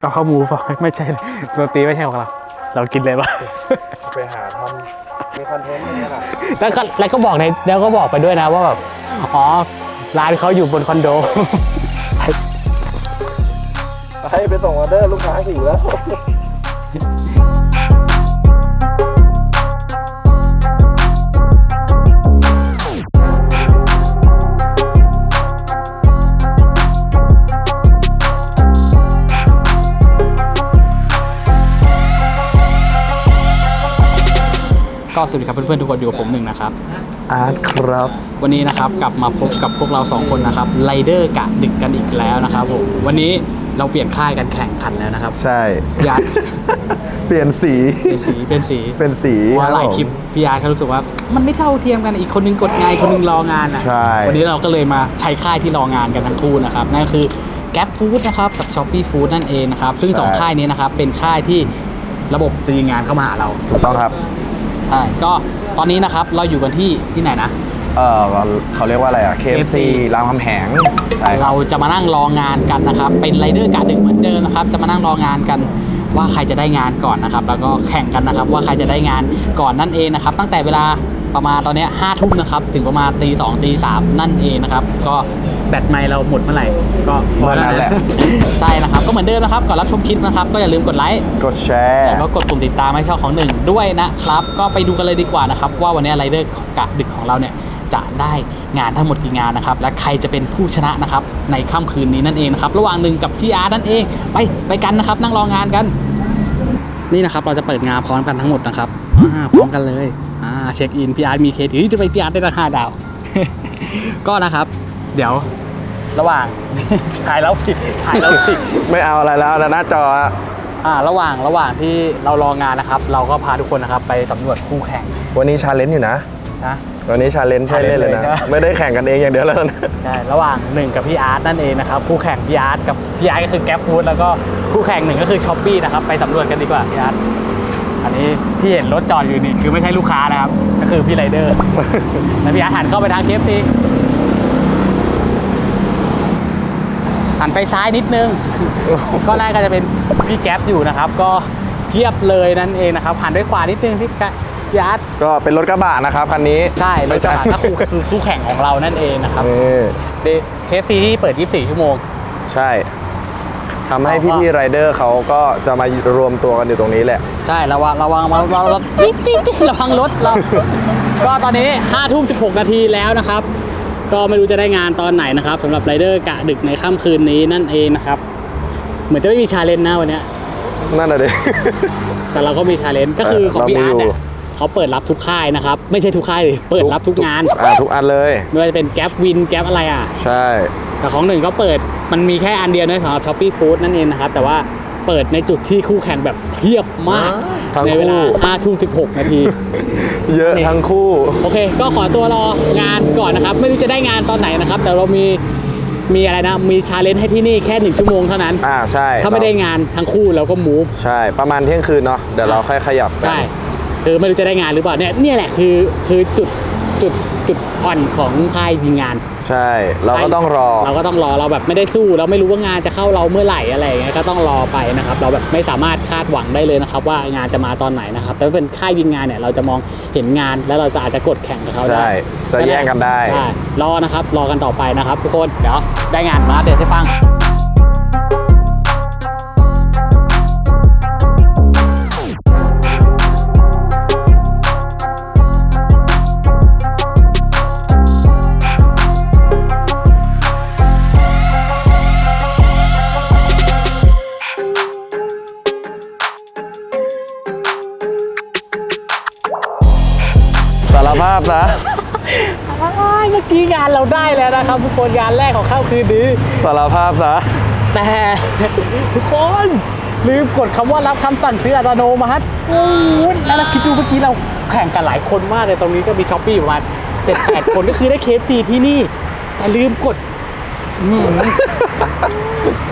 เอาข้าวหมูเปล่าไม่ใช่โรตีไม่ใช่ของเรา เรากินเลยปะไปหาทำมีคอนเทนต์นี่แหละแล้วก็แล้วก็บอกในแล้วก็บอกไปด้วยนะว่าแบบอ๋อร้านเขาอยู่บนคอนโดไปไปส่งออเดอร์ลูกค้าหิวแล้ว ก็สวัสดีครับเพื่อนๆทุกคนอยู่กับผมหนึ่งนะครับอาร์ตครับ วันนี้นะครับกลับมาพบกับพวกเราสองคนนะครับไรเดอร์กะดึกกันอีกแล้วนะครับผมวันนี้เราเปลี่ยนค่ายกันแข่งขันแล้วนะครับใช่พี่อาร์ตเปลี่ยนสี เป็นสีเป็นสีเป็นสีเพราะหลายผมคลิปพี่อาร์ตเขารู้สึกว่า มันไม่เท่าเทียมกันอีกคนนึงกดงานอีกคนนึงรองานอะใช่ วันนี้เราก็เลยมาใช้ค่ายที่รองานกันทั้งคู่นะครับนั่นก็คือ Gap Food นะครับกับ Shopee Food นั่นเองนะครับซึ่งสองค่ายนี้นะครับเป็นค่ายที่ระบบตีงานเข้ามาหาเรา ถูกต้องครับ ใช่ก็ตอนนี้นะครับเราอยู่กันที่ที่ไหนนะ เออเขาเรียกว่าอะไรอะ KFC KFC รามคำแหงใช่ครัเราบจะมานั่งรองานกันนะครับ เป็นไรเดอร์การดึกเหมือนเดิมนะครับ จะมานั่งรองานกันว่าใครจะได้งานก่อนนะครับ แล้วก็แข่งกันนะครับ ว่าใครจะได้งานก่อนนั่นเองนะครับ ตั้งแต่เวลาประมาณตอนเนี้ห้าทุ่มนะครับ ถึงประมาณตีสองตีสามนั่นเองนะครับ ก็ แบตไม่เราหมดเมื่อไหร่ ก็เมื่อนั้นแหละ ใช่นะครับ ก็เหมือนเดิมนะครับ ก่อนรับชมคลิปนะครับ ก็อย่าลืมกดไลค์ กดแชร์ แล้วก็กดปุ่มติดตามให้ช่องของหนึ่งด้วยนะครับ ก็ไปดูกันเลยดีกว่านะครับ ว่าวันนี้ไรเดอร์กะดึกของเราเนี่ยจะได้งานทั้งหมดกี่งานนะครับ และใครจะเป็นผู้ชนะนะครับ ในค่ำคืนนี้นั่นเองนะครับ ระหว่างหนึ่งกับพี่อาร์ตนั่นเอง ไปไปกันนะครับ นั่งรองานกัน นี่นะครับ เราจะเปิดงานพร้อมกันทั้งหมดนะครับอ่าพร้อมกันเลยอ่าเช็คอินพี่อาร์ตมีเคสเฮ้ยจะไปพี่อาร์ตได้ราคาดาว ก็นะครับ เดี๋ยว ระหว่าง ถ่ายแล้วผิดถ่ายแล้วผิด ไม่เอาอะไรแล้วนะหน้าจออะอ่าระหว่างระหว่างที่เรารองานนะครับ เราก็พาทุกคนนะครับไปสำรวจคู่แข่งวันนี้ชาเลนจ์อยู่นะ นะ วันนี้ชาเลนจ์ใช่เล่นเลยนะ challenge เลยนะ ไม่ได้แข่งกันเองอย่างเดียวแล้วนะ ใช่ระหว่างหนึ่งกับพี่อาร์ตนั่นเองนะครับคู่แข่งพี่อาร์ตกับพี่อาร์ตก็คือแก๊ปฟู้ดแล้วก็คู่แข่งหนึ่งก็คือช้อปปี้นะครับไปสำรวจกันดีกว่าพี่อาร์ตอันนี้ที่เห็นรถจอดอยู่นี่คือไม่ใช่ลูกค้านะครับก็คือพี่ไรเดอร์ แล้วพี่อาร์ตหันเข้าไปทางเคฟซี หันไปซ้ายนิดนึง ก็น่าจะเป็นพี่แก๊ปอยู่นะครับ ก็เพียบเลยนั่นเองนะครับหันไปขวานิดนึงพี่แก๊ปพี่อาร์ตก็เป็นรถกระบะนะครับคันนี้ใช่รไม่ถกระใช่บะก็คือคือคู่แข่งของเรานั่นเองนะครับนี่เคฟซีที่เปิด 24 ชั่วโมง ใช่ทำให้เราก็พี่ๆไรเดอร์เขาก็จะมารวมตัวกันอยู่ตรงนี้แหละ ใช่ระวังระวังระวังระวังติ๊ดติ๊ดติ๊ดระวังรถเราก็ตอนนี้5ทุ่ม16 นาทีแล้วนะครับ ก็ไม่รู้จะได้งานตอนไหนนะครับสำหรับไรเดอร์กะดึกในค่ำคืนนี้นั่นเองนะครับ เหมือนจะไม่มีชาเลนจ์นะวันเนี้ยนั่นน่ะดิ แต่เราก็มีชาเลนจ์ก็คือของพี่เรามีอาร์ตอยู่เนี่ยเขาเปิดรับทุกค่ายนะครับ ไม่ใช่ทุกค่ายเลยเปิดรับทุกงานอ่าทุกอันเลยไม่ว่าจะเป็นแก๊ปวินแก๊ปอะไรอะ ใช่ แต่ของหนึ่งก็เปิดมันมีแค่อันเดียวนะสำหรับช้อปปี้ฟู้ดนั่นเองนะครับ แต่ว่า เปิดในจุดที่คู่แข่งแบบเทียบมาก ทั้งในเวลาคู่ 5ทุ่ม16 นาที เยอะนี่ทั้งคู่ โอเค ก็ขอตัวรองานก่อนนะครับ ไม่รู้จะได้งานตอนไหนนะครับ แต่เรามีมีอะไรนะ มีชาเลนจ์ให้ที่นี่แค่หนึ่งชั่วโมงเท่านั้น อ่าใช่ถ้าไม่ได้งานทั้งคู่เราก็มูฟ ใช่ ประมาณเที่ยงคืนเนาะเดี๋ยวเราค่อยขยับกัน ใช่ คือไม่รู้จะได้งานหรือเปล่าเนี่ยเนี่ยแหละคือคือจุด จุดจุดอ่อนของค่ายยิงงาน ใช่ เราก็ต้องรอ เราก็ต้องรอเราแบบไม่ได้สู้เราไม่รู้ว่างานจะเข้าเราเมื่อไหร่อะไรอย่างเงี้ยก็ต้องรอไปนะครับ เราแบบไม่สามารถคาดหวังได้เลยนะครับ ว่างานจะมาตอนไหนนะครับ แต่ถ้าเป็นค่ายยิงงานเนี่ยเราจะมองเห็นงานแล้วเราจะอาจจะกดแข่งกับเขาได้ใช่จะแย่งกันได้ใช่รอนะครับรอกันต่อไปนะครับ ทุกคนเดี๋ยวได้งานมาเดี๋ยวให้ฟัง กี้งานเราได้แล้วนะครับทุกคนงานแรกของเข้าคืนนี้ สารภาพนะแต่ทุกคนลืมกดคำว่ารับคำสั่งซื้ออัตโนมัติโอ้ยแล้วเราคิดดูเมื่อกี้เราแข่งกันหลายคนมากเลยตรงนี้ก็มีช้อปปี้ประมาณเจ็ดแปดคนก็คือได้เคฟซีที่นี่ แต่ลืมกด อืม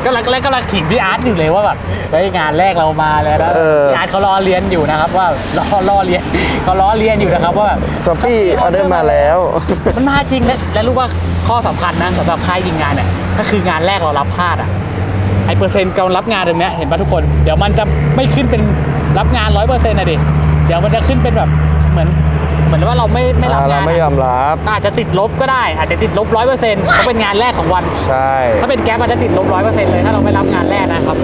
ก็ลังแล้วก็ลังขิงพี่อาร์ตอยู่เลยว่าแบบเฮ้ยงานแรกเรามาแล้วนะเออ พี่อาร์ตเขารอเรียนอยู่นะครับ ว่ารอรอเรียนเขาล้อเรียนอยู่นะครับว่าแบบช้อปปี้ออเดอร์มาแล้ว มันมาจริงและและรู้ว่าข้อสำคัญนะสำหรับค่ายยิงงานเนี่ยก็คืองานแรกเรารับพลาดอะไอเปอร์เซ็นต์การรับงานตรงเนี้ยเห็นป่ะทุกคนเดี๋ยวมันจะไม่ขึ้นเป็นรับงานร้อยเปอร์เซ็นต์นะดิเดี๋ยวมันจะขึ้นเป็นแบบเหมือน เหมือนว่าเราไม่ไม่รับอ่าเรางานไม่ยอมรับ อาจจะติดลบก็ได้ อาจจะติดลบร้อยเปอร์เซ็นต์เพราะเป็นงานแรกของวัน ใช่ ถ้าเป็นแก๊ปมันจะติดลบร้อยเปอร์เซ็นต์เลย ถ้าเราไม่รับงานแรกนะครับ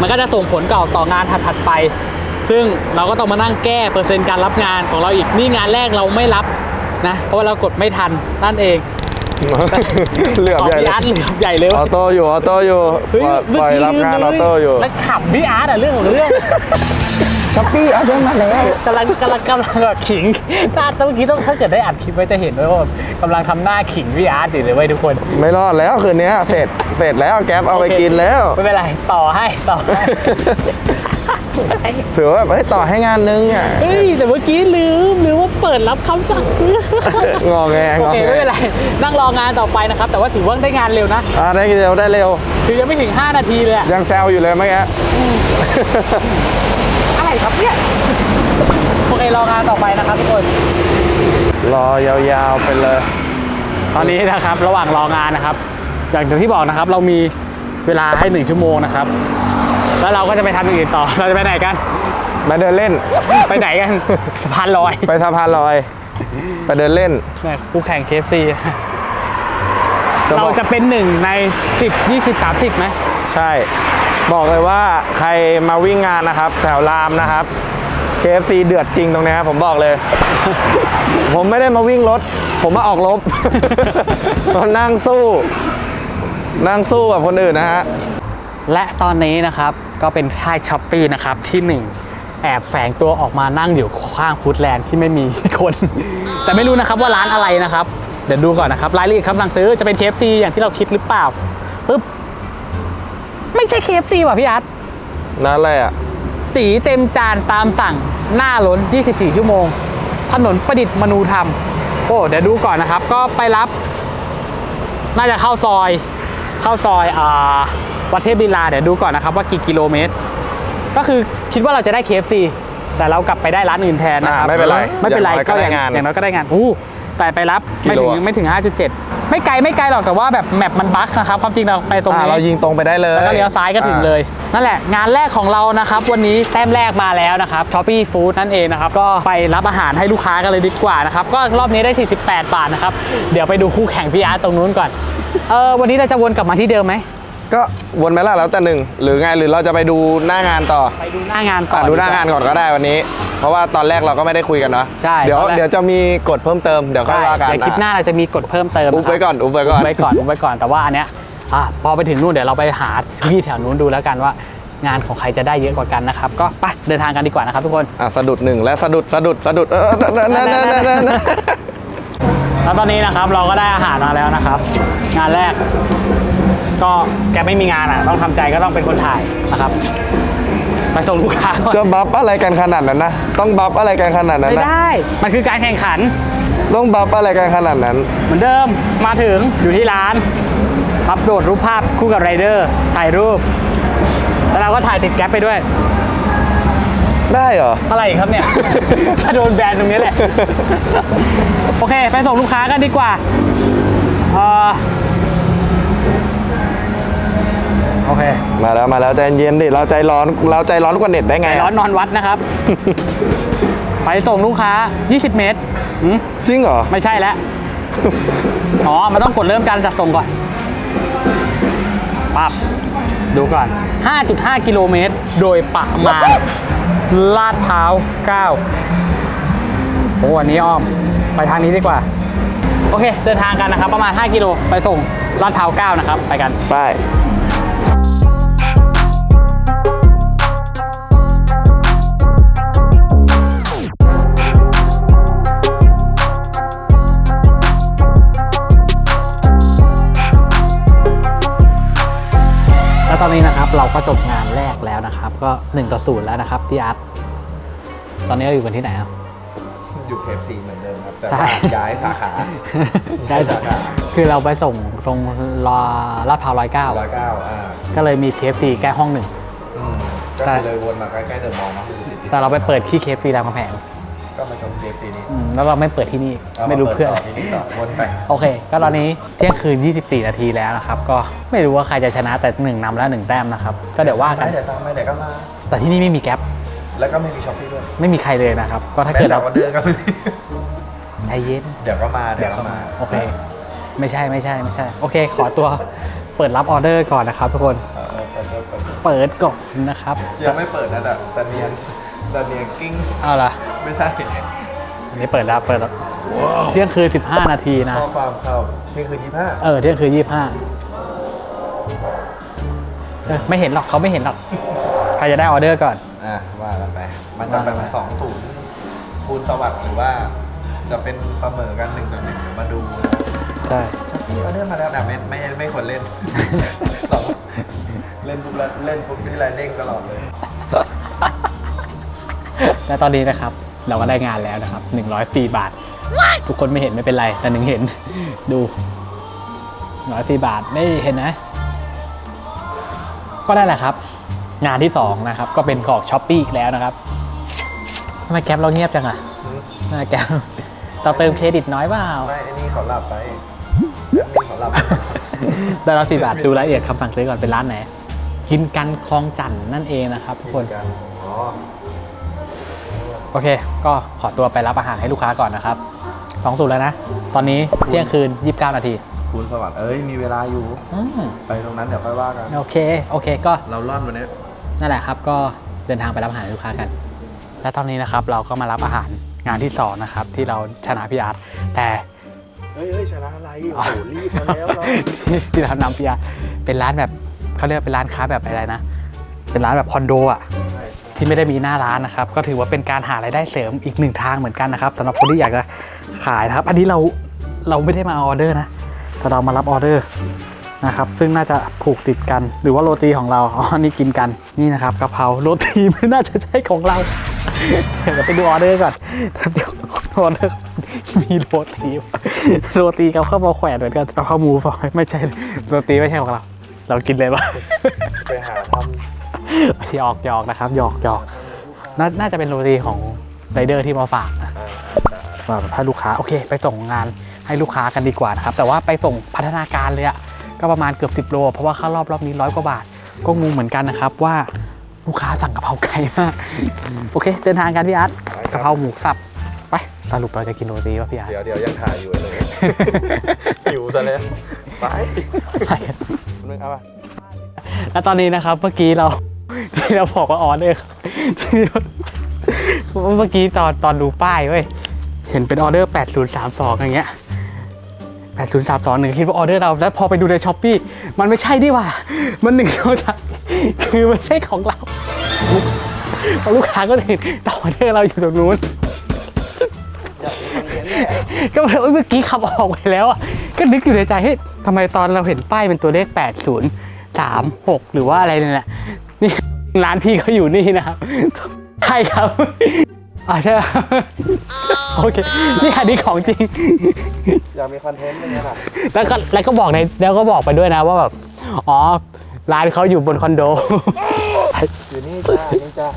มันก็จะส่งผลต่อต่องานถัดๆไป ซึ่งเราก็ต้องมานั่งแก้เปอร์เซ็นต์การรับงานของเราอีกนี่งานแรกเราไม่รับนะ เพราะว่าเรากดไม่ทันนั่นเองเหลือบขอใหญ่พี่เลยอาร์ตเหลือบใหญ่เลยออโต้อยู่ออโต้อยู่เฮ้ยปล่อยปล่อยรับงานออโต้อยู่ แล้วขับพี่อาร์ตอะเรื่องของเรื่อง ช้อปปี้ออเดอร์มาแล้วกำลังกำลังกำลังแบบขิงหน้าเมื่อกี้ต้องถ้าเกิดได้อัดคลิปไว้จะเห็นด้วยว่ากำลังทำหน้าขิงพี่อาร์ตอยู่เลยเว้ยทุกคนไม่รอดแล้วคืนนี้เสร็จเสร็จแล้วแก๊ปเอาไปโอเคกินแล้ว ไม่เป็นไรต่อให้ต่อให้ถือว่าให้ต่อให้งานนึงอะเฮ้ยแต่เมื่อกี้ลืมลืมว่าเปิดรับคำสั่งงอแงโองอเคแงไม่เป็นไรนั่งรองานต่อไปนะครับ แต่ว่าถือว่าได้งานเร็วนะอ่าได้เร็วได้เร็ว คือยังไม่ถึง 5 นาทีเลยอะยังแซวอยู่เลยเมื่อกี้อะไรครับเนี่ยโอเครองานต่อไปนะครับทุกคน รอยาวๆไปเลย ตอนนี้นะครับระหว่างรองานนะครับ อย่างที่บอกนะครับ เรามีเวลาให้หนึ่งชั่วโมงนะครับ แล้วเราก็จะไปทำอย่างอื่นต่อ เราจะไปไหนกัน มาเดินเล่น ไปไหนกันสะพานลอยไปสะพานลอย ไปเดินเล่นแม่คู่แข่งเคฟซีจะเราบอกจะเป็นหนึ่งใน 10 20 30ไหมใช่ บอกเลยว่าใครมาวิ่งงานนะครับ แถวรามนะครับ KFC เดือดจริงตรงนี้ผมบอกเลย ผมไม่ได้มาวิ่งรถ ผมมาออกรบนั่งสู้ นั่งสู้กับคนอื่นนะฮะ และตอนนี้นะครับก็เป็นค่ายช้อปปี้นะครับที่หนึ่งแอบแฝงตัวออกมานั่งอยู่ข้างฟู้ดแลนด์ที่ไม่มีคน แต่ไม่รู้นะครับว่าร้านอะไรนะครับ เดี๋ยวดูก่อนนะครับรายละเอียดคำสั่งซื้อจะเป็น KFC อย่างที่เราคิดหรือเปล่า ไม่ใช่ KFC ว่ะพี่อาร์ตนั่นอะไรอะตีเต็มจานตามสั่งหน้าล้น 24 ชั่วโมง ถนนประดิษฐ์มนูธรรม โอ้ เดี๋ยวดูก่อนนะครับ ก็ไปรับ น่าจะเข้าซอย เข้าซอยอ่าวัดเทพลีลา เดี๋ยวดูก่อนนะครับว่ากี่กิโลเมตร ก็คือคิดว่าเราจะได้ KFC แต่เรากลับไปได้ร้านอื่นแทนนะครับ อ่าไม่เป็นไรไม่เป็นไรอย่างน้อยก็ก็ได้อย่างงาน อย่างน้อยก็ได้งานอู้แต่ไปรับไม่ถึงกิโลอะไม่ถึง 5.7 ไม่ไกลไม่ไกลหรอกแต่ว่าแบบแมปมันบั๊กนะครับความจริงเราไปตรงอ่านี้เรายิงตรงไปได้เลยแล้วก็เลี้ยวซ้ายก็ถึงเลย นั่นแหละงานแรกของเรานะครับวันนี้แต้มแรกมาแล้วนะครับช้อปปี้ฟู้ดนั่นเองนะครับก็ไปรับอาหารให้ลูกค้ากันเลยดีกว่านะครับก็รอบนี้ได้ 48 บาทนะครับเดี๋ยวไปดูคู่แข่งพี่อาร์ตตรงนู้นก่อนเออวันนี้เราจะวนกลับมาที่เดิมไหม ก็วนไหมล่ะแล้วแต่หนึ่งหรือไงหรือเราจะไปดูหน้างานต่อไปดูหน้างานก่ออะนดูหน้างานก่อนก็ได้วันนี้ เพราะว่าตอนแรกเราก็ไม่ได้คุยกันเนาะใช่เดี๋ยวตอนแรก เดี๋ยวจะมีกฎเพิ่มเติมเดี๋ยวค่อใช่ยว่ากันเดี๋ยวคลิปหน้าเราจะมีกฎเพิ่มเติมอุ๊บนะครับ ไว้ก่อนอุ๊บไว้ก่อน ไว้ก่อนอุบไว้ก่อนแต่ว่าอันเนี้ยอะพอไปถึงนู่นเดี๋ยวเราไปหาที่แถวนู้นดูแล้วกันว่า งานของใครจะได้เยอะกว่ากันนะครับ ก็ไปเดินทางกันดีกว่านะครับทุกคนอะสะดุดหนึ่งและสะดุดสะดุดสะดุดเออเออเออนั่นนั่นนั่นนั่นนั่นแล้วตอนนี้นะครับเราก็ได้อาหารมาแล้วนะครับ งานแรก ก็แกไม่มีงานอะ ต้องทำใจก็ต้องเป็นคนถ่ายนะครับไปส่งลูกค้าก่อนจะบัฟอะไรกันขนาดนั้นนะ ต้องบัฟอะไรกันขนาดนั้นไม่นะ ได้ มันคือการแข่งขัน ต้องบัฟอะไรกันขนาดนั้น เหมือนเดิมมาถึงอยู่ที่ร้าน อัปโหลดรูปภาพคู่กับไรเดอร์ถ่ายรูป แล้วเราก็ถ่ายติดแก๊ปไปด้วย ได้เหรอ อะไรอีกครับเนี่ยจะโดนแบนตรงนี้แหละ โอเค ไปส่งลูกค้ากันดีกว่าเอ่อ โอเค มาแล้วมาแล้วใจเย็นดิเราใจร้อนเราใจร้อนกว่าเน็ตได้ไงใจอะร้อนนอนวัดนะครับ ไปส่งลูกค้า 20 เมตรหืมจริงเหรอ ไม่ใช่แล้ว อ๋อ มันต้องกดเริ่มการจัดส่งก่อนปั๊บดูก่อน 5.5 กิโลเมตร โดยประมาณ ลาดพร้าว 9 โอ้อันนี้อ้อม ไปทางนี้ดีกว่า โอเค เดินทางกันนะครับ ประมาณ 5 กิโล ไปส่งลาดพร้าว 9 นะครับ ไปกัน ไป นนี้นะครับเราก็จบงานแรกแล้วนะครับ ก็1ต่อ0แล้วนะครับพี่อาร์ตตอนนี้เราอยู่กันที่ไหนครับ อยู่เคฟซีเหมือนเดิมครับ แต่ใช่ว่าย้ายสาขาได้จ้ะคือเราไปส่งตรงรอลาดพร้าวร้อยเก้าร้อยเก้าอ่าก็เลยมีเคฟซีแก้ห้องหนึ่งอืมก็ใช่เลยวนมาใกล้ๆเดอะมอลล์เนาะแต่เราไปเปิดที่เคฟซีรามคำแหงกก็มาชมเกมปีนี้อืม แล้วเราไม่เปิดที่นี่าาไม่รู้เพื่อปิอะดไรต่ที่นี่ต่อวนไปโอเค ก็ตอนนี้เที่ยงคืน 24 นาทีแล้วนะครับ ก็ไม่รู้ว่าใครจะชนะแต่หนึ่งนำแล้วหนึ่งแต้มนะครับ ก็เดี๋ยวว่ากัน ไม่เดี๋ยวตามไม่เดี๋ยวก็มา แต่ที่นี่ไม่มีแก๊ป แล้วก็ไม่มีช้อปปี้ด้วยไม่มีใครเลยนะครับ ก็ถ้าแม้เกิดแต่เราวันเดินก็ไม่มีใจเย็น เดี๋ยวก็มาเดี๋ยวก็มาโอเค ไม่ใช่ไม่ใช่ไม่ใช่ โอเค ขอตัวเปิดรับออเดอร์ก่อนนะครับทุกคน เออเออเปิดเปิดเปิดเปิดก่อนนะครับ ยังไม่เปิดนะแต่แต่เนียนแต่เนียนกิ้งเอาล่ะ ไม่ใช่ อันนี้เปิดแล้วเปิดแล้วเที่ยงคืน 15 นาทีนะ ข้อความเข้าเที่ยงคืนยี่ห้าเออเที่ยงคืน 25เออไม่เห็นหรอกเขาไม่เห็นหรอก ใครจะได้ออเดอร์ก่อน อะว่ากันไป มันจะเป็นว่ากันไปสองศูนย์คูณสวัสดิ์หรือว่า จะเป็นเสมอกันหนึ่งต่อหนึ่งเดี๋ยวมาดูใช่ช้อปปี้ออเดอร์มาแล้วแต่ไม่ไม่ไม่ควรเล่น สองเล่นปุ๊บแล้วเล่นปุ๊บที่ไรเด้งตลอดเลย และตอนนี้นะครับ เราก็ได้งานแล้วนะครับ 104 บาท ทุกคนไม่เห็นไม่เป็นไร แต่หนึ่งเห็น ดู104บาทได้เห็นนะ ก็ได้แหละครับ งานที่สองนะครับ ก็เป็นของช้อปปี้อีกแล้วนะครับทำไมแก๊ปเราเงียบจังอะทำไมแก๊ปเราเติมเครดิตน้อยเปล่า ไม่ไอ้นี่เขาหลับไปแอดมินเขาหลับไปได้รับสี่บาทดูรายละเอียดคำสั่งซื้อก่อนเป็นร้านไหนกินกันคลองจันทน์นั่นเองนะครับ ทุกคน กันอ๋อ โอเค ก็ขอตัวไปรับอาหารให้ลูกค้าก่อนนะครับสองสูตรแล้วนะ ตอนนี้เที่ยงคืน 29 นาทีคูณสวัสดิ์เอ้ยมีเวลาอยู่ อืมไปตรงนั้นเดี๋ยวค่อยว่ากัน โอเค โอเค ก็เราล่อนวันนี้นั่นแหละครับ ก็เดินทางไปรับอาหารให้ลูกค้ากัน และตอนนี้นะครับ เราก็มารับอาหารงานที่สองนะครับ ที่เราชนะพี่อาร์ตแต่ เฮ้ยเฮ้ยชนะอะไรโอ้โหรีบมาแล้วเราที่เรานำพี่อาร์ตเป็นร้านแบบเขาเรียกว่าเป็นร้านค้าแบบอะไรนะ เป็นร้านแบบคอนโดอะ ที่ไม่ได้มีหน้าร้านนะครับ ก็ถือว่าเป็นการหารายได้เสริมอีกหนึ่งทางเหมือนกันนะครับสำหรับคนที่อยากจะขายนะครับ อันนี้เราเราไม่ได้มาออเดอร์นะแต่เรามารับออเดอร์นะครับ ซึ่งน่าจะผูกติดกันหรือว่าโรตีของเราอ๋อนี่กินกันนี่นะครับกะเพราโรตีไม่น่าจะใช่ของเราเดี๋ยวไปดูออเดอร์ก่อนเดี๋ยวออเดอร์มีโรตีโรตีกับข้าวมาแขวนเหมือนกันกับข้าวมูฝอยไม่ใช่โรตีไม่ใช่ของเรา เรากินเลยปะไปหาท หยอกหยอกนะครับหยอกหยอกนาน่าจะเป็นโรตีของไรเดอร์ที่มาฝากนะำฝากให้ลูกค้าโอเค ไปส่งงานให้ลูกค้ากันดีกว่านะครับ แต่ว่าไปส่งพัฒนาการเลยอะก็ประมาณเกือบ 10 โล เพราะว่าค่ารอบรอบนี้ร้อยกว่าบาท ก็งงเหมือนกันนะครับว่าลูกค้าสั่งกะเพราไก่มาก โอเค เดินทางกันพี่อาร์ตกะเพราหมูสับไปสรุปเราจะกินโรตีป่ะพี่อาร์ตเดี๋ยวเดี๋ยวยังถ่ายอยู่เลยหิวซะแล้วไปใช่กันนึงเอาป่ะแล้วตอนนี้นะครับเมื่อกี้เรา ที่เราบอกว่าออเดอร์เราเมื่อกี้ตอนตอนดูป้ายเว้ย เห็นเป็นออเดอร์ 8032อย่างเงี้ย8032หนึ่งคิดว่าออเดอร์เราแล้วพอไปดูในช้อปปีมันไม่ใช่ดิว่า มันหนึ่งสองสามคือมันใช่ของเราพอลูกค้าก็เห็นต่อออเดอร์เราอยู่ตรงนู้นก็แบบเมื่อกี้ขับออกไปแล้วอะก็นึกอยู่ในใจเฮ้ยทำไมตอนเราเห็นป้ายเป็นตัวเลข 80 36 หรือว่าอะไรเนี่ยแหละ นี่ร้านพี่เขาอยู่นี่นะครับใช่ครับอ๋อใช่ครับโอเคนี่อันนี้ของจริง อยากมีคอนเทนต์อย่างเงี้ยล่ะแล้วก็แล้วก็บอกในแล้วก็บอกไปด้วยนะว่าแบบอ๋อร้านเขาอยู่บนคอนโด อยู่นี่จ้านี่จ้า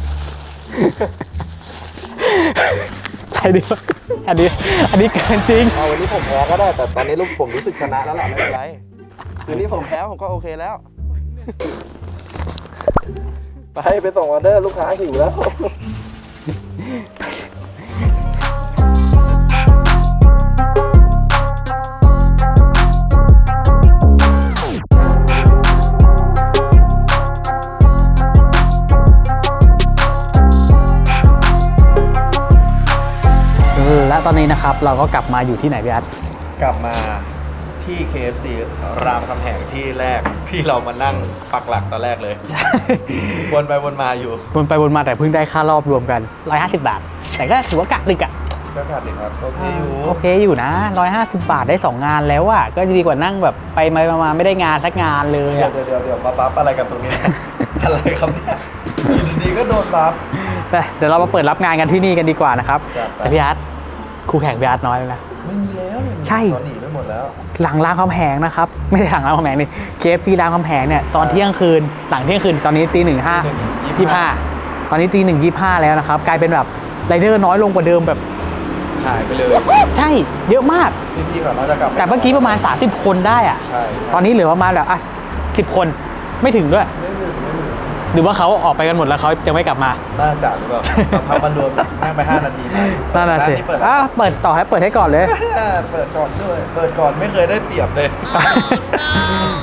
อันนี้อันนี้อันนี้เกินจริงเอาวันนี้ผมแพ้ก็ได้แต่ตอนนี้ลูกผมรู้สึกชนะแล้วล่ะไม่เป็นไรคืนนี้ผมแพ้ผมก็โอเคแล้ว ไปไปส่งออเดอร์ลูกค้าหิวแล้ว และตอนนี้นะครับเราก็กลับมาอยู่ที่ไหนพี่อาร์ตกลับมา ที่ KFC รามคำแหงที่แรกที่เรามานั่งปักหลักตอนแรกเลย วนไปวนมาอยู่วนไปวนมาแต่เพิ่งได้ค่ารอบรวมกัน 150 บาท แต่ก็ถือว่ากะดึกอะก็ขาดหนึ่งครับโอเคอยู่โอเคอยู่นะ 150 บาทได้ 2 งานแล้วอะก็ดีกว่านั่งแบบไปมามาไม่ได้งานสักงานเลยเดี๋ยวอะเดี๋ยวเดี๋ยวเดี๋ยวมาบัฟอะไรกันตรงนี้ อะไรครับเนี่ยอยู่ดีๆก็โดนบัฟแต่เดี๋ยวเรามาเปิดรับงานกันที่นี่กันดีกว่านะครับ จัดไป แต่พี่อาร์ตคู่แข่งพี่อาร์ตน้อยแล้วนะ ไม่มีแล้วเนี่ยใช่ ตอนหนีไปหมดแล้ว หลังรามคำแหงนะครับ ไม่ใช่หลังรามคำแหงนี่เคฟซีรามคำแหงเนี่ยตอนเที่ยงคืนหลังเที่ยงคืนตอนนี้ตีหนึ่งห้าตีหนึ่งยี่ยี่สิบห้าห้าตอนนี้ตีหนึ่งยี่ห้าแล้วนะครับ กลายเป็นแบบไรเดอร์น้อยลงกว่าเดิมแบบหายไปเลยใช่เยอะมาก พี่ๆก่อนเราจะกลับแต่เมื่อกี้ประมาณ 30 คนได้อะใช่ตอนนี้เหลือประมาณแบบอะสิบคนไม่ถึงด้วย ไม่ถึงไม่ถึง หรือว่าเขาออกไปกันหมดแล้วเขาจะไม่กลับมา น่าจะหรือเปล่าเราพักมารวมนั่งไป 5 นาทีไหมนั่นน่ะสิร้าเปิดอะเปิดต่อให้เปิดให้ก่อนเลย เปิดก่อนด้วย เปิดก่อนไม่เคยได้เปรียบเลย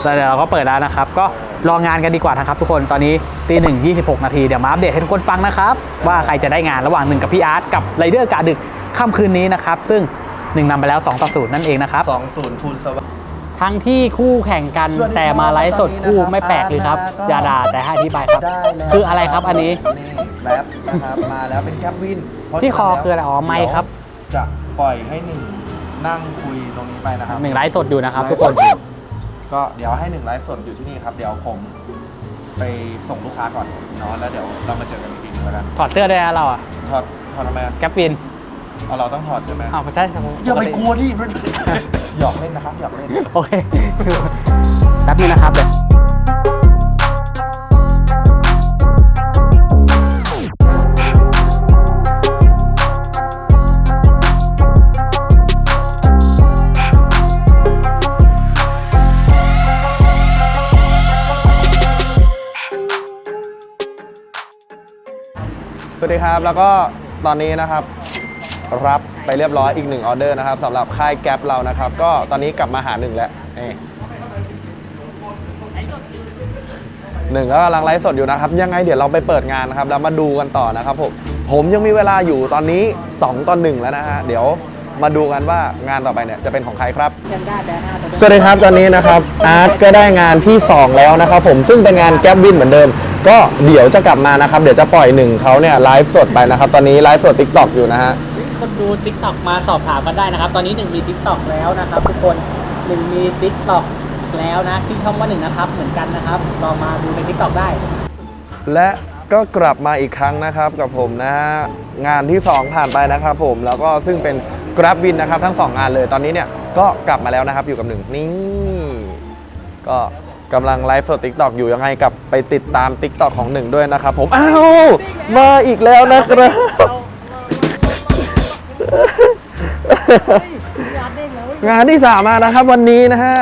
แล้วเดี๋ยวเราก็เปิดแล้วนะครับ ก็รองานกันดีกว่านะครับทุกคนตอนนี้ตีหนึ่งยี่สิบหกนาทีเดี๋ยวมาอัปเดตให้ทุกคนฟังนะครับ ว่าใครจะได้งานระหว่างหนึ่งกับพี่อาร์ตกับไรเดอร์กาดึกค่ำคืนนี้นะครับ ซึ่งหนึ่งนำไปแล้ว2ต่อศูนย์นั่นเองนะครับ 20พูนสวัสดิ์ ทั้งที่คู่แข่งกันสวัสดีครับแต่มาไลฟ์สดคู่ไม่แปลกเลยครับตอนนี้นะครับ อย่าด่าแต่ให้อธิบายครับ ได้แล้วคืออะไรครับอันนี้นี่แรปนะครับ มาแล้วเป็นแคปวินเพราะที่คอฉะนั้นคืออะไรอ๋อไมค์ครับ เดี๋ยวจะปล่อยให้หนึ่งนั่งคุยตรงนี้ไปนะครับหนึ่งไลฟ์สดอยู่นะครับ ทุกคน ก็เดี๋ยวให้หนึ่งไลฟ์สดอยู่ที่นี่ครับ เดี๋ยวผมไปส่งลูกค้าก่อนเนาะแล้วเดี๋ยวเรามาเจอกันอีกทีนึงแล้วกันถอดเสื้อด้วยนะเราอะถอดถอดทำไมอะแกปปินเอาเราต้องถอดใช่ไหม อ้าวไม่ใช่ครับอย่าไปกลัวดิ หยอกเล่นนะครับหยอกเล่นโอเคแป๊บนึงนะครับเดี๋ยวสวัสดีครับ แล้วก็ตอนนี้นะครับ รับ ไปเรียบร้อยอีกหนึ่งออเดอร์นะครับสำหรับค่ายแก๊ปเรานะครับ ก็ตอนนี้กลับมาหาหนึ่งแล้วนี่หนึ่งก็กำลังไลฟ์สดอยู่นะครับ ยังไงเดี๋ยวเราไปเปิดงานนะครับแล้วมาดูกันต่อนะครับผมผมยังมีเวลาอยู่ตอนนี้ 2ต่อ1แล้วนะฮะเดี๋ยวมาดูกันว่างานต่อไปเนี่ยจะเป็นของใครครับ สวัสดีครับตอนนี้นะครับอาร์ตก็ได้งานที่ 2 แล้วนะครับผมซึ่งเป็นงานแก๊ปวินเหมือนเดิม ก็เดี๋ยวจะกลับมานะครับ เดี๋ยวจะปล่อยหนึ่งเขาเนี่ยไลฟ์สดไปนะครับ ตอนนี้ไลฟ์สด t ิ k t o k อยู่นะฮะ คนดู t ิ k t o k มาสอบถามกันได้นะครับ ตอนนี้หนึ่งมี t ิ k t o k แล้วนะครับทุกคนหนึ่งมี t ิ k t o k แล้วนะที่ช่องว่าหนึ่งนะครับ เหมือนกันนะครับลองมาดูใน t ิ k t o k ได้ และก็กลับมาอีกครั้งนะครับกับผมนะฮะงานที่ 2 ผ่านไปนะครับผมแล้วก็ซึ่งเป็น Grab Win นะครับทั้ง 2 งานเลยตอนนี้เนี่ยก็กลับมาแล้วนะครับอยู่กับหนึ่งนี่ก็กำลังไลฟ์สด TikTok อยู่ยังไงกับไปติดตาม TikTok ของหนึ่งด้วยนะครับผมอ้าวมาอีกแล้วนะครับ งานที่สามมานะครับวันนี้นะฮะ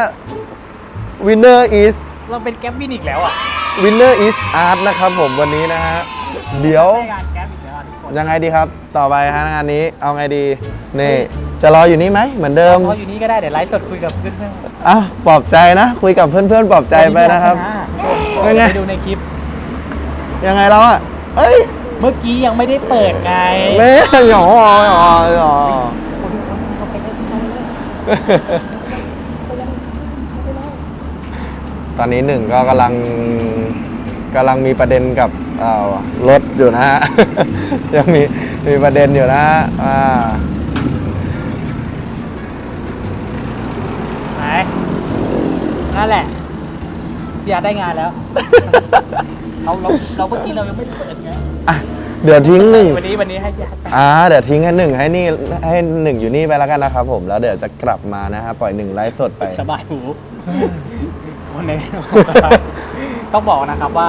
Winner is เราเป็นแก๊ปบินอีกแล้วอะ Winner is Art นะครับผมวันนี้นะฮะ เดี๋ยวได้งานแก๊ปอีกแล้วอะทุกคนยังไงดีครับ ต่อไปฮะงานนี้เอาไงดี นี่ จะรออยู่นี่ไหมเหมือนเดิมเพราะอยู่นี่ก็ได้เดี๋ยวไลฟ์สดคุยกับเพื่อนอะปลอบใจนะ คุยกับเพื่อนๆปลอบๆใจไปนะครับ วัยังไง ไปดูในคลิป ยังไงแล้วอะ เอ้ย เมื่อกี้ยังไม่ได้เปิดไงแม่หยอหยอหยอตอนนี้หนึ่งก็กำลังกำลังมีประเด็นกับเอ่อรถอยู่นะฮะ ยังมีมีประเด็นอยู่นะฮะอ่าไหนนั่นแหละพี่อาร์ตได้งานแล้ว เราเราเราเมื่อกี้เรายังไม่ได้เปิดไงอะเดี๋ยวทิ้งหนึ่งวันนี้วันนี้ให้พี่อาร์ตไปอ่าเดี๋ยวทิ้งให้หนึ่งให้นี่ให้หนึ่งอยู่นี่ไปแล้วกันนะครับผมแล้วเดี๋ยวจะกลับมานะฮะปล่อยหนึ่งไลฟ์สดไปสบายหูคนในต้องบอกนะครับว่า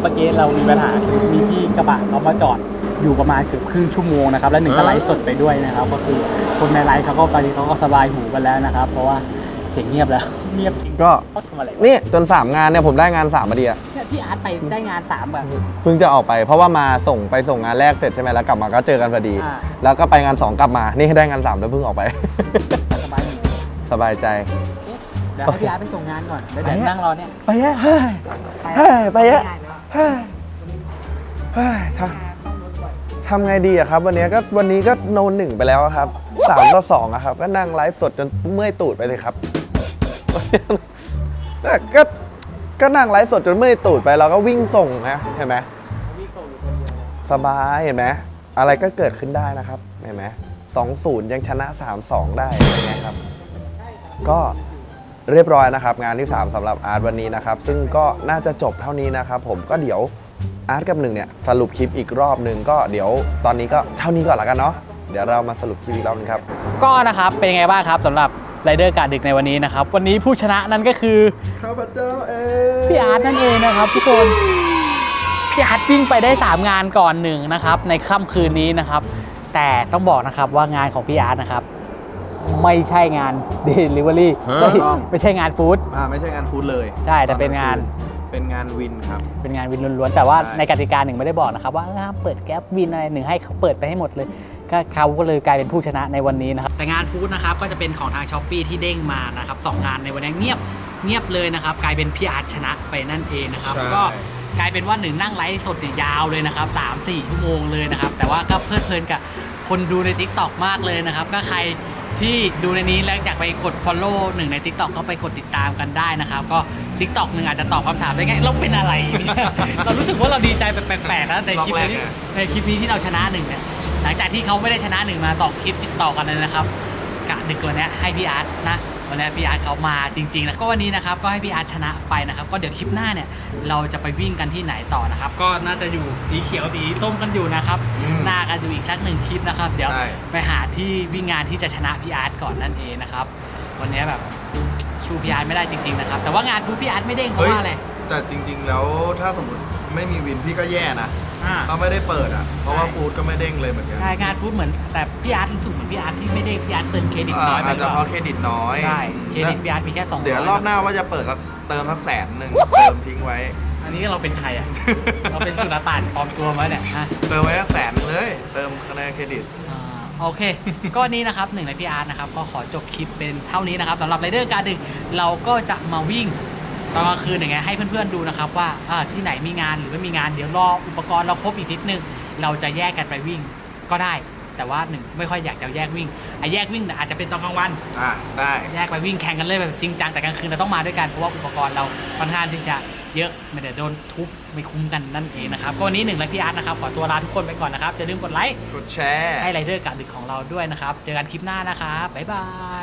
เมื่อกี้เรามีปัญหาคือมีพี่กระบะเขามาจอดอยู่ประมาณเกือบครึ่งชั่วโมงนะครับ แล้วหนึ่งก็ไลฟ์สดไปด้วยนะครับ ก็คือคนในไลฟ์เขาก็ตอนนี้เขาก็สบายหูกันแล้วนะครับ เพราะว่า เสียงเงียบแล้ว เงียบจริงก็ เขาทำอะไรวะนี่จนสามงานเนี่ยผมได้งานสามมาดีอะเนี่ยพี่อาร์ตไปได้งานสามแบบ เพิ่งจะออกไป เพราะว่ามาส่งไปส่งงานแรกเสร็จใช่ไหมแล้วกลับมาก็เจอกันพอดี อ่า แล้วก็ไปงานสองกลับมา นี่ได้งานสามแล้วเพิ่งออกไป สบายหูสบายใจเดี๋ยวให้พี่อาร์ตไปส่งงานก่อนแล้วเดี๋ยวไปอะนั่งรอเนี่ย ไปเยอะเฮ้ย เฮ้ย ไปเยอะเฮ้ยเฮ้ยทำ ทำไงดีอะครับ วันนี้ก็วันนี้ก็โนนหนึ่งไปแล้วอะครับสามต่อสองอะครับ ก็นั่งไลฟ์สดจนเมื่อยตูดไปเลยครับ ก็ก็นั่งไลฟ์สดจนเมื่อยตูดไปเราก็วิ่งส่งนะเห็นไหมสบายเห็นไหมอะไรก็เกิดขึ้นได้นะครับเห็นไหมสองศูนย์ยังชนะสามสองได้ยังไงครับ ก็เรียบร้อยนะครับ งานที่ 3สำหรับอาร์ตวันนี้นะครับ ซึ่งก็น่าจะจบเท่านี้นะครับ ผมก็เดี๋ยว อาร์ตกับหนึ่งเนี่ยสรุปคลิปอีกรอบหนึ่งก็เดี๋ยวตอนนี้ก็เท่านี้ก่อนละกันเนาะเดี๋ยวเรามาสรุปคลิปอีกรอบนึงครับก็นะครับเป็นยังไงบ้างครับสำหรับไรเดอร์การดึกในวันนี้นะครับ วันนี้ผู้ชนะนั่นก็คือข้าพเจ้าเองพี่อาร์ตนั่นเองนะครับทุกคนพี่อาร์ตวิ่งไปได้ 3 งานก่อนหนึ่งนะครับ ในค่ำคืนนี้นะครับ แต่ต้องบอกนะครับว่างานของพี่อาร์ตนะครับ ไม่ใช่งาน Delivery เฮ้ยไม่ใช่งานฟู้ดอ่าไม่ใช่งานฟู้ดเลย ใช่แต่เป็นงาน เป็นงานวินครับ เป็นงานวินล้วนๆ แต่ว่าใช่ ในกติกาหนึ่งไม่ได้บอกนะครับว่าห้ามเปิดแก๊ปวินอะไรหนึ่งให้เขาเปิดไปให้หมดเลยก็เขาก็เลยกลายเป็นผู้ชนะในวันนี้นะครับแต่งานฟู้ดนะครับก็จะเป็นของทางช้อปปีที่เด้งมานะครับสองงานในวันนี้เงียบเงียบเลยนะครับกลายเป็นพี่อาร์ตชนะไปนั่นเองนะครับใช่ ก็กลายเป็นว่าหนึ่งนั่งไลฟ์สดเนี่ยยาวเลยนะครับสามสี่ชั่วโมงเลยนะครับแต่ว่าก็เพลิดเพลินกับคนดูใน Tik t o อกมากเลยนะครับก็ใคร ที่ดูในนี้แล้วอยากไปกด Follow หนึ่งใน Tik t o อกก็ไปกดติดตามกันได้นะครับ ก็ Tik t o อกหนึ่งอาจจะตอบคำถามได้ไงเราเป็นอะไรเนี่ยเรารู้สึกว่าเราดีใจแปลกๆนะในคลิปนี้รอบแรกอะ ในคลิปนี้ที่เราชนะหนึ่งเนี่ยหลังจากที่เขาไม่ได้ชนะหนึ่งมาสองคลิปติดต่อกันเลยนะครับกะดึกวันนี้ให้พี่อาร์ตนะ วันนี้พี่อาร์ตเขามาจริงๆนะก็วันนี้นะครับก็ให้พี่อาร์ตชนะไปนะครับ ก็เดี๋ยวคลิปหน้าเนี่ยเราจะไปวิ่งกันที่ไหนต่อนะครับ ก็น่าจะอยู่สีเขียวสีส้มกันอยู่นะครับอืมหน้ากันอยู่อีกสักหนึ่งคลิปนะครับ เดี๋ยวใช่ ไปหาที่วิ่งงานที่จะชนะพี่อาร์ตก่อนนั่นเองนะครับวันนี้แบบชูพี่อาร์ตไม่ได้จริงๆนะครับแต่ว่างานฟูพี่อาร์ตไม่เด้งเพราะเฮ้ยว่าอะไร แต่จริง ๆ แล้วถ้าสมมติไม่มีวินพี่ก็แย่นะ อ่าเขาไม่ได้เปิดอะ เพราะว่าใช่ฟู้ดก็ไม่เด้งเลยเหมือนกันใช่งานฟู้ดเหมือนแต่พี่อาร์ตรู้สึกเหมือนพี่อาร์ตที่ไม่ได้พี่อาร์ตเติมเครดิตน้อยไปอาจหจะรือเพเปล่าราะเครดิตน้อยใช่เครดิตพี่อาร์ตมีแค่สองเดี๋ยวรอบหน้าว่าจะเปิดสักเติมสักแสนหนึ่งเติมทิ้งไว้ อันนี้เราเป็นใครอะ เราเป็นสุลต่านปลอมตัวมาเนี่ยฮะ เติมไว้สักแสนหนึ่งเลย เติมคะแนนเครดิต อ่าโอเค ก็นี้นะครับหนึ่งในพี่อาร์ตนะครับ ก็ขอจบคลิปเป็นเท่านี้นะครับสำหรับไรเดอร์การดึกเราก็จะมาวิ่ง ตอนกลางคืนอย่างเงี้ยให้เพื่อนๆดูนะครับว่าอ่าที่ไหนมีงานหรือไม่มีงานเดี๋ยวรออุปกรณ์เราครบอีกนิดนึง เราจะแยกกันไปวิ่งก็ได้ แต่ว่าหนึ่งไม่ค่อยอยากจะแยกวิ่งไอ้แยกวิ่งเนี่ยอาจจะเป็นตอนกลางวันอะได้แยกไปวิ่งแข่งกันเลยแบบจริงจังแต่กลางคืนเราต้องมาด้วยกันเพราะว่าอุปกรณ์เราค่อนข้างที่จะเยอะไม่ได้โดนทุบไม่คุ้มกันนั่นเองนะครับก็วันนี้หนึ่งและพี่อาร์ตนะครับขอตัวลาทุกคนไปก่อนนะครับอย่าลืมกดไลค์กดแชร์ให้ไรเดอร์การดึกของเราด้วยนะครับ เจอกันคลิปหน้านะครับบ๊ายบาย